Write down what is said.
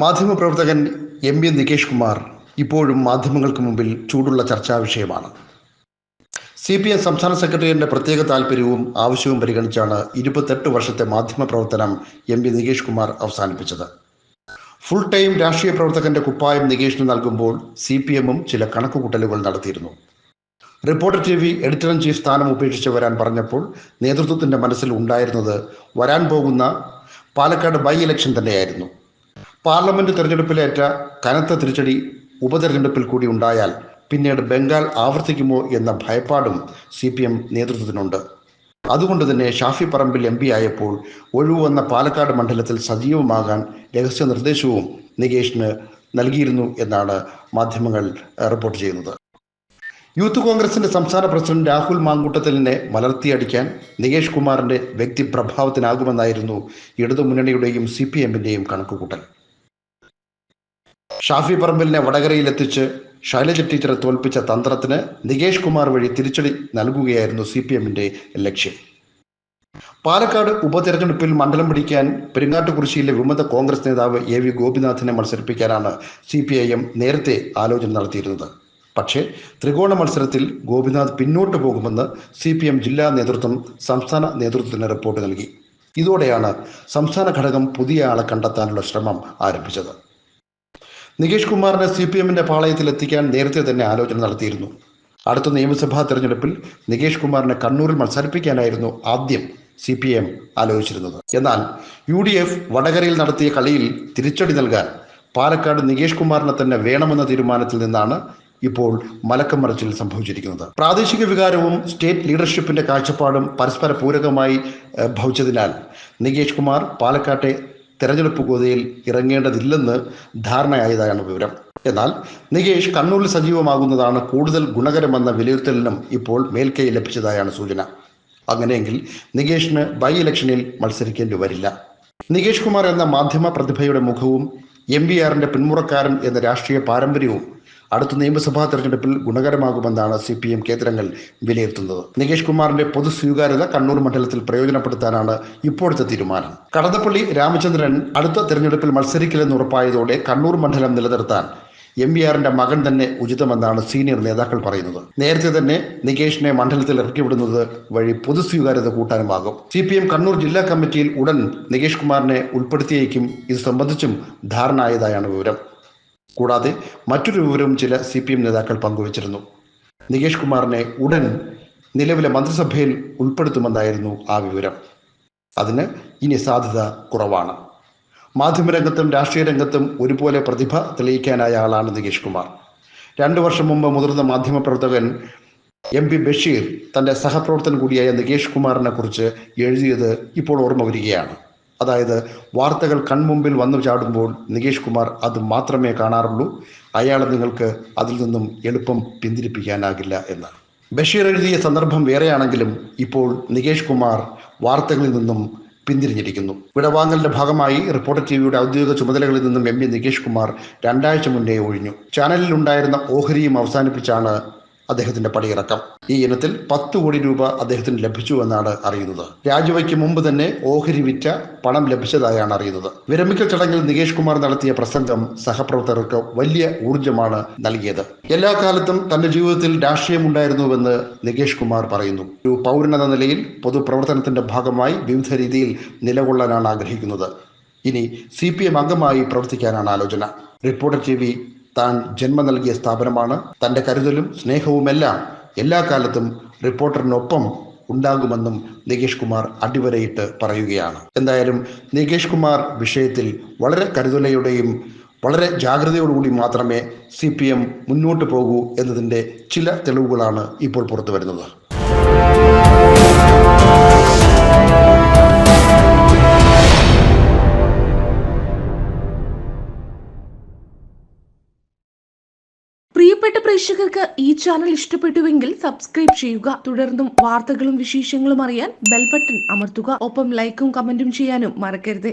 മാധ്യമപ്രവർത്തകൻ M V Nikesh Kumar ഇപ്പോഴും മാധ്യമങ്ങൾക്ക് മുമ്പിൽ ചൂടുള്ള ചർച്ചാ വിഷയമാണ്. സി പി എം സംസ്ഥാന സെക്രട്ടറിയുടെ പ്രത്യേക താല്പര്യവും ആവശ്യവും പരിഗണിച്ചാണ് ഇരുപത്തെട്ട് വർഷത്തെ മാധ്യമപ്രവർത്തനം എം വി നികേഷ് കുമാർ അവസാനിപ്പിച്ചത്. ഫുൾ ടൈം രാഷ്ട്രീയ പ്രവർത്തകന്റെ കുപ്പായം നികേഷിന് നൽകുമ്പോൾ സി പി എമ്മും ചില കണക്കുകൂട്ടലുകൾ നടത്തിയിരുന്നു. Reporter T V editor in chief സ്ഥാനം ഉപേക്ഷിച്ച് വരാൻ പറഞ്ഞപ്പോൾ നേതൃത്വത്തിന്റെ മനസ്സിൽ ഉണ്ടായിരുന്നത് വരാൻ പോകുന്ന പാലക്കാട് ബൈ ഇലക്ഷൻ തന്നെയായിരുന്നു. പാർലമെന്റ് തെരഞ്ഞെടുപ്പിലേറ്റ കനത്ത തിരിച്ചടി ഉപതെരഞ്ഞെടുപ്പിൽ കൂടി ഉണ്ടായാൽ പിന്നീട് ബംഗാൾ ആവർത്തിക്കുമോ എന്ന ഭയപ്പാടും സി പി എം നേതൃത്വത്തിനുണ്ട്. അതുകൊണ്ട് തന്നെ ഷാഫി പറമ്പിൽ എം പി ആയപ്പോൾ ഒഴിവ് വന്ന പാലക്കാട് മണ്ഡലത്തിൽ സജീവമാകാൻ രഹസ്യ നിർദ്ദേശവും നികേഷിന് നൽകിയിരുന്നു എന്നാണ് മാധ്യമങ്ങൾ റിപ്പോർട്ട് ചെയ്യുന്നത്. യൂത്ത് കോൺഗ്രസിന്റെ സംസ്ഥാന പ്രസിഡന്റ് രാഹുൽ മാങ്കൂട്ടത്തിലിനെ വളർത്തിയടിക്കാൻ നികേഷ് കുമാറിന്റെ വ്യക്തിപ്രഭാവത്തിനാകുമെന്നായിരുന്നു ഇടതുമുന്നണിയുടെയും സി പി എമ്മിന്റെയും കണക്കുകൂട്ടൽ. ഷാഫി പറമ്പിലിനെ വടകരയിലെത്തിച്ച് ശൈലജ ടീച്ചറെ തോൽപ്പിച്ച തന്ത്രത്തിന് നികേഷ് കുമാർ വഴി തിരിച്ചടി നൽകുകയായിരുന്നു സി പി എമ്മിന്റെ ലക്ഷ്യം. പാലക്കാട് ഉപതെരഞ്ഞെടുപ്പിൽ മണ്ഡലം പിടിക്കാൻ പെരിങ്ങാട്ടുകുറിശിയിലെ വിമത കോൺഗ്രസ് നേതാവ് എ വി ഗോപിനാഥിനെ മത്സരിപ്പിക്കാനാണ് സി പി ഐ എം നേരത്തെ ആലോചന നടത്തിയിരുന്നത്. പക്ഷേ ത്രികോണ മത്സരത്തിൽ ഗോപിനാഥ് പിന്നോട്ട് പോകുമെന്ന് സി പി എം ജില്ലാ നേതൃത്വം സംസ്ഥാന നേതൃത്വത്തിന് റിപ്പോർട്ട് നൽകി. ഇതോടെയാണ് സംസ്ഥാന ഘടകം പുതിയ ആളെ കണ്ടെത്താനുള്ള ശ്രമം ആരംഭിച്ചത്. നികേഷ് കുമാറിനെ സി പി എമ്മിന്റെ പാളയത്തിൽ എത്തിക്കാൻ നേരത്തെ തന്നെ ആലോചന നടത്തിയിരുന്നു. അടുത്ത നിയമസഭാ തെരഞ്ഞെടുപ്പിൽ നികേഷ് കുമാറിനെ കണ്ണൂരിൽ മത്സരിപ്പിക്കാനായിരുന്നു ആദ്യം സി പി എം ആലോചിച്ചിരുന്നത്. എന്നാൽ യു ഡി എഫ് വടകരയിൽ നടത്തിയ കളിയിൽ തിരിച്ചടി നൽകാൻ പാലക്കാട് നികേഷ് കുമാറിനെ തന്നെ വേണമെന്ന തീരുമാനത്തിൽ നിന്നാണ് ഇപ്പോൾ മലക്കം മറിച്ചിൽ സംഭവിച്ചിരിക്കുന്നത്. പ്രാദേശിക വികാരവും സ്റ്റേറ്റ് ലീഡർഷിപ്പിന്റെ കാഴ്ചപ്പാടും പരസ്പര പൂരകമായി ഭവിച്ചതിനാൽ നികേഷ് കുമാർ പാലക്കാട്ടെ തെരഞ്ഞെടുപ്പ് ഗോതയിൽ ഇറങ്ങേണ്ടതില്ലെന്ന് ധാരണയായതാണ് വിവരം. എന്നാൽ നികേഷ് കണ്ണൂരിൽ സജീവമാകുന്നതാണ് കൂടുതൽ ഗുണകരമെന്ന വിലയിരുത്തലിനും ഇപ്പോൾ മേൽക്കൈ ലഭിച്ചതായാണ് സൂചന. അങ്ങനെയെങ്കിൽ നികേഷിന് ബൈ ഇലക്ഷനിൽ മത്സരിക്കേണ്ടി വരില്ല. നികേഷ് കുമാർ എന്ന മാധ്യമ പ്രതിഭയുടെ മുഖവും എം വി ആറിന്റെ പിന്മുറക്കാരൻ എന്ന രാഷ്ട്രീയ പാരമ്പര്യവും അടുത്ത നിയമസഭാ തെരഞ്ഞെടുപ്പിൽ ഗുണകരമാകുമെന്നാണ് സി പി എം കേന്ദ്രങ്ങൾ വിലയിരുത്തുന്നത്. നികേഷ് കുമാറിന്റെ പൊതു സ്വീകാര്യത കണ്ണൂർ മണ്ഡലത്തിൽ പ്രയോജനപ്പെടുത്താനാണ് ഇപ്പോഴത്തെ തീരുമാനം. കടന്നപ്പള്ളി രാമചന്ദ്രൻ അടുത്ത തെരഞ്ഞെടുപ്പിൽ മത്സരിക്കില്ലെന്ന് ഉറപ്പായതോടെ കണ്ണൂർ മണ്ഡലം നിലനിർത്താൻ എം വി ആറിന്റെ മകൻ തന്നെ ഉചിതമെന്നാണ് സീനിയർ നേതാക്കൾ പറയുന്നത്. നേരത്തെ തന്നെ നികേഷിനെ മണ്ഡലത്തിൽ ഇറക്കിവിടുന്നത് വഴി പൊതു സ്വീകാര്യത കൂട്ടാനുമാകും. സി പി എം കണ്ണൂർ ജില്ലാ കമ്മിറ്റിയിൽ ഉടൻ നികേഷ് കുമാറിനെ ഉൾപ്പെടുത്തിയേക്കും. ഇത് സംബന്ധിച്ചും ധാരണ ആയതായാണ് വിവരം. കൂടാതെ മറ്റൊരു വിവരവും ചില സി പി എം നേതാക്കൾ പങ്കുവച്ചിരുന്നു. നികേഷ് കുമാറിനെ ഉടൻ നിലവിലെ മന്ത്രിസഭയിൽ ഉൾപ്പെടുത്തുമെന്നായിരുന്നു ആ വിവരം. അതിന് ഇനി സാധ്യത കുറവാണ്. മാധ്യമരംഗത്തും രാഷ്ട്രീയ രംഗത്തും ഒരുപോലെ പ്രതിഭ തെളിയിക്കാനായ ആളാണ് നികേഷ് കുമാർ. രണ്ടു വർഷം മുമ്പ് മുതിർന്ന മാധ്യമപ്രവർത്തകൻ എം പി ബഷീർ തന്റെ സഹപ്രവർത്തകൻ കൂടിയായ നികേഷ് കുമാറിനെ കുറിച്ച് എഴുതിയത് ഇപ്പോൾ ഓർമ്മ വരികയാണ്. അതായത് വാർത്തകൾ കൺമുമ്പിൽ വന്നു ചാടുമ്പോൾ നികേഷ് കുമാർ അത് മാത്രമേ കാണാറുള്ളൂ. അയാളെ നിങ്ങൾക്ക് അതിൽ നിന്നും എളുപ്പം പിന്തിരിപ്പിക്കാനാകില്ല എന്നാണ്. ബഷീർ എഴുതിയ സന്ദർഭം വേറെയാണെങ്കിലും ഇപ്പോൾ നികേഷ് കുമാർ വാർത്തകളിൽ നിന്നും പിന്തിരിഞ്ഞിരിക്കുന്നു. വിടവാങ്ങലിന്റെ ഭാഗമായി റിപ്പോർട്ടർ ടിവിയുടെ ഔദ്യോഗിക ചുമതലകളിൽ നിന്നും എം പി നികേഷ് കുമാർ രണ്ടാഴ്ച മുന്നേ ഒഴിഞ്ഞു. ചാനലിൽ ഉണ്ടായിരുന്ന ഓഹരിയും അവസാനിപ്പിച്ചാണ് അദ്ദേഹത്തിന്റെ പടിയിറക്കം. ഈ ഇനത്തിൽ പത്ത് കോടി രൂപ അദ്ദേഹത്തിന് ലഭിച്ചു എന്നാണ് അറിയുന്നത്. രാജിവയ്ക്ക് മുമ്പ് തന്നെ ഓഹരി വിറ്റ പണം ലഭിച്ചതായാണ് അറിയുന്നത്. വിരമിക്കൽ ചടങ്ങിൽ നികേഷ് കുമാർ നടത്തിയ പ്രസംഗം സഹപ്രവർത്തകർക്ക് വലിയ ഊർജമാണ് നൽകിയത്. എല്ലാ കാലത്തും തന്റെ ജീവിതത്തിൽ രാഷ്ട്രീയമുണ്ടായിരുന്നുവെന്ന് നികേഷ് കുമാർ പറയുന്നു. ഒരു പൗരനെന്ന നിലയിൽ പൊതുപ്രവർത്തനത്തിന്റെ ഭാഗമായി വിവിധ രീതിയിൽ നിലകൊള്ളാനാണ് ആഗ്രഹിക്കുന്നത്. ഇനി സി പി എം അംഗമായി പ്രവർത്തിക്കാനാണ് ആലോചന. റിപ്പോർട്ടർ ടി താൻ ജന്മം നൽകിയ സ്ഥാപനമാണ്. തന്റെ കരുതലും സ്നേഹവുമെല്ലാം എല്ലാ കാലത്തും റിപ്പോർട്ടറിനൊപ്പം ഉണ്ടാകുമെന്നും നികേഷ് കുമാർ അടിവരയിട്ട് പറയുകയാണ്. എന്തായാലും നികേഷ് കുമാർ വിഷയത്തിൽ വളരെ കരുതലയുടെയും വളരെ ജാഗ്രതയോടുകൂടി മാത്രമേ സി പി എം മുന്നോട്ട് പോകൂ എന്നതിന്റെ ചില തെളിവുകളാണ് ഇപ്പോൾ പുറത്തു വരുന്നത് പ്രേക്ഷകർക്ക് ഈ ചാനൽ ഇഷ്ടപ്പെട്ടുവെങ്കിൽ സബ്സ്ക്രൈബ് ചെയ്യുക. തുടർന്നും വാർത്തകളും വിശേഷങ്ങളും അറിയാൻ ബെൽബട്ടൺ അമർത്തുക. ഒപ്പം ലൈക്കും കമന്റും ചെയ്യാനും മറക്കരുത്.